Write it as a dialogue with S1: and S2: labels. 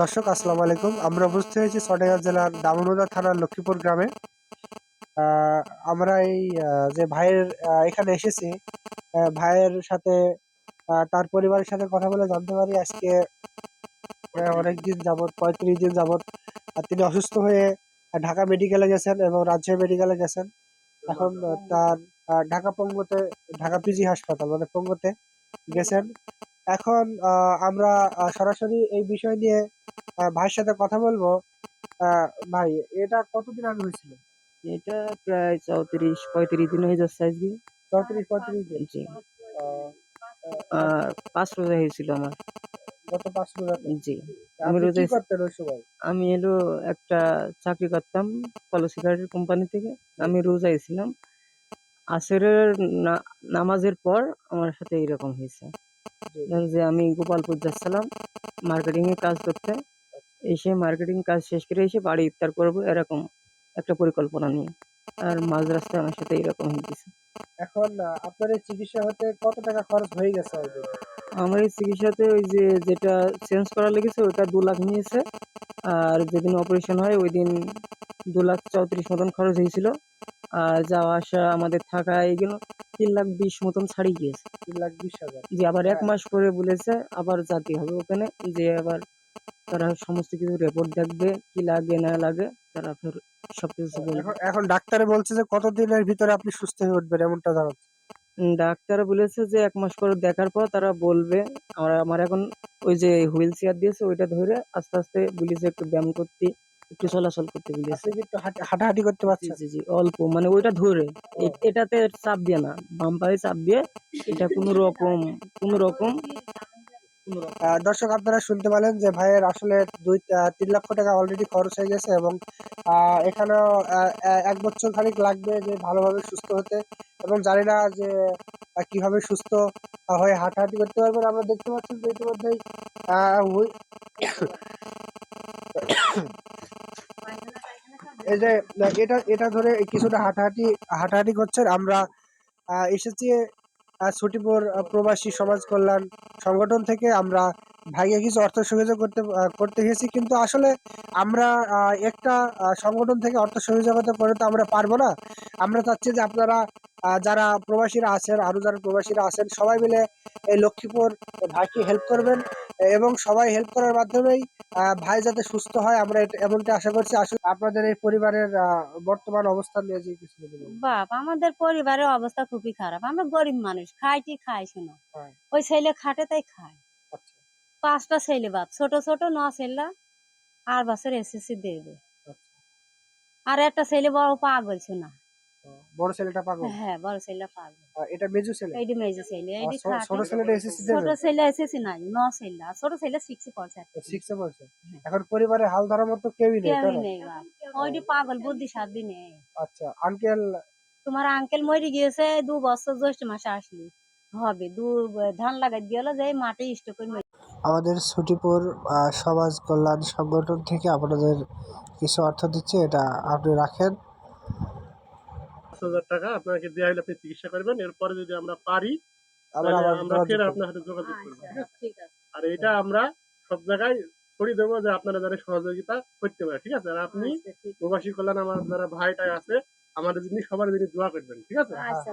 S1: দর্শক, আসসালামু আলাইকুম। আমরা উপস্থিত হয়েছি চট্টগ্রাম জেলার দামোদর থানার লক্ষ্মীপুর গ্রামে। আমরা এই যে ভাইয়ের এখানে এসেছি ভাইয়ের সাথে তার পরিবারের সাথে কথা বলে জানতে পারি। আজকে অনেক দিন যাবৎ, পঁয়ত্রিশ দিন যাবৎ তিনি অসুস্থ হয়ে ঢাকা মেডিকেলে গেছেন এবং রাজশাহী মেডিকেলে গেছেন। এখন, তার ঢাকা পঙ্গুতে, ঢাকা পিজি হাসপাতাল মানে পঙ্গুতে গেছেন। এখন আমরা সরাসরি এই বিষয় নিয়ে ভাইয়ের সাথে কথা বলব। ভাই এটা কতদিন আগে হয়েছিল?
S2: এটা প্রায় চৌত্রিশ পঁয়ত্রিশ দিন হয়ে যাচ্ছে আজকে।
S1: চৌত্রিশ পঁয়ত্রিশ দিন?
S2: জি। পাঁচ রোজা হয়েছিল আমার।
S1: গত পাঁচ রোজা?
S2: জি। আমি রোজা
S1: করতেন ওই সময়?
S2: আমি এলো একটা চাকরি করতাম কার্ডের কোম্পানি থেকে। আমি রোজাই ছিলাম। আসরের নামাজের পর আমার সাথে এরকম হয়েছে। যে আমি গোপালপুর যাচ্ছিলাম মার্কেটিং এর কাজ করতে। এসে মার্কেটিং কাজ শেষ করে এসে বাড়ি ইফতার করব এরকম একটা পরিকল্পনা নিয়ে। আর মাঝ রাস্তায় আমার সাথে এরকম হয়েছে
S1: এখন আপনার এই চিকিৎসা হতে কত টাকা খরচ হয়ে গেছে
S2: আমার এই চিকিৎসাতে ওই যে যেটা চেঞ্জ করা লেগেছে ওটা দু লাখ নিয়েছে। আর যেদিন অপারেশন হয় ওই দিন দু লাখ চৌত্রিশ মতন খরচ হয়েছিল। আর যাওয়া আসা আমাদের থাকা এইগুলো তিন লাখ বিশ মতন ছাড়িয়ে গিয়েছে।
S1: তিন লাখ বিশ হাজার।
S2: যে আবার এক
S1: হ্যাঁ।
S2: মাস পরে বলেছে আবার যেতে হবে ওখানে যে আবার তারা সমস্ত কিছু রিপোর্ট দেখবে কি লাগে না লাগে তারা ফের সবকিছু বলবে।
S1: এখন ডাক্তারে বলছে যে কতদিনের ভিতরে আপনি সুস্থ হয়ে উঠবেন এমনটা জানাচ্ছে।
S2: ডাক্তার বলেছে যে এক মাস করে দেখার পর তারা বলবে আর আমার এখন ওই যে হুইল চেয়ার দিয়েছে ওইটা ধরে আস্তে আস্তে বলেছে একটু ব্যায়াম করতে। একটু চলাচল করতে
S1: একটু হাঁটাহাঁটি করতে
S2: জি জি জি অল্প মানে ওইটা ধরে। এটাতে চাপ দিয়ে না বাম পায়ে চাপ দিয়ে এটা কোনো রকম কোনো রকম
S1: দর্শক আপনারা শুনতে পেলেন যে ভাইয়ের আসলে দুই তিন লক্ষ টাকা অলরেডি খরচ হয়ে গেছে এবং আহ, এখানেও এক বছর খানিক লাগবে যে ভালোভাবে সুস্থ হতে এবং জানি না যে কীভাবে সুস্থ হয়ে হাঁটাহাঁটি করতে পারবেন। আমরা দেখতে পাচ্ছি যে ইতিমধ্যেই এই যে, এটা এটা ধরে কিছুটা হাঁটাহাঁটি হাঁটাহাঁটি করছেন। আমরা এসেছি ছুটিপুর প্রবাসী সমাজ কল্যাণ সংগঠন থেকে আমরা ভাইকে কিছু অর্থ সহযোগ করতে করতে গেছি কিন্তু আসলে আমরা একটা সংগঠন থেকে অর্থ সহযোগিতা করে তো আমরা পারব না। আমরা চাচ্ছি যে আপনারা যারা প্রবাসীরা আছেন আরও যারা প্রবাসীরা আছেন সবাই মিলে এই লক্ষ্মীপুর ভাইকে হেল্প করবেন এবং সবাই হেল্প করার মাধ্যমেই ভাই যাতে সুস্থ হয় আমরা এমনটা আশা করছি। আসলে আপনাদের এই পরিবারের বর্তমান অবস্থান নিয়ে যে কিছু
S3: বাপ আমাদের পরিবারের অবস্থা খুবই খারাপ। আমরা গরিব মানুষ খাইটি খাই শোনো। ওই ছেলে খাটে তাই খায়।
S1: আচ্ছা।
S3: পাঁচটা ছেলে বাপ ছোট ছোট ন ছেলে আর বছর এসএসসি দেবে।
S1: আচ্ছা।
S3: আর একটা ছেলে বড় পাগল শোনা।
S1: বড় ছেলেটা পাগল?
S3: হ্যাঁ বড় ছেলে পাগল।
S1: এটা মেজু ছেলে?
S3: এইটি মেজো ছেলে এইটি
S1: ছোট ছেলেটা এসএসসি
S3: ছোট ছেলে এসএসসি নাই ন ছেলে ছোট ছেলে শিখছে পয়সা
S1: সিক্সে পড়ছে?
S3: হ্যাঁ।
S1: এখন পরিবারে হাল ধরার মতো কেউই নেই
S3: কেউই নেই ওইটি পাগল বুদ্ধি সাধ্যি নেই।
S1: আচ্ছা আঙ্কেল
S3: তোমার আঙ্কেল মরে গিয়েছে দু বছর জ্যৈষ্ঠ মাসে আসলি। হবে দু ধান লাগাই গেল যে মাঠে ইষ্ট করে
S1: আমাদের ছুটিপুর সমাজ কল্যাণ সংগঠন থেকে আপনাদের কিছু অর্থ দিচ্ছে এটা আপনি রাখেন।
S4: পাঁচ হাজার টাকা আপনাকে দেওয়া হলে আপনি চিকিৎসা করবেন। এরপরে যদি আমরা পারি
S1: আমরা
S4: ফের আপনার সাথে যোগাযোগ করব। ঠিক আছে? আর এটা আমরা সব জায়গায় ছড়িয়ে দেবো যে আপনারা যারা সহযোগিতা করতে পারে ঠিক আছে? আর আপনি
S3: আচ্ছা,
S4: প্রবাসী কল্যাণ আমার যারা ভাইটা আছে আমাদের জন্য সবার জন্য দোয়া করবেন ঠিক আছে?
S3: আচ্ছা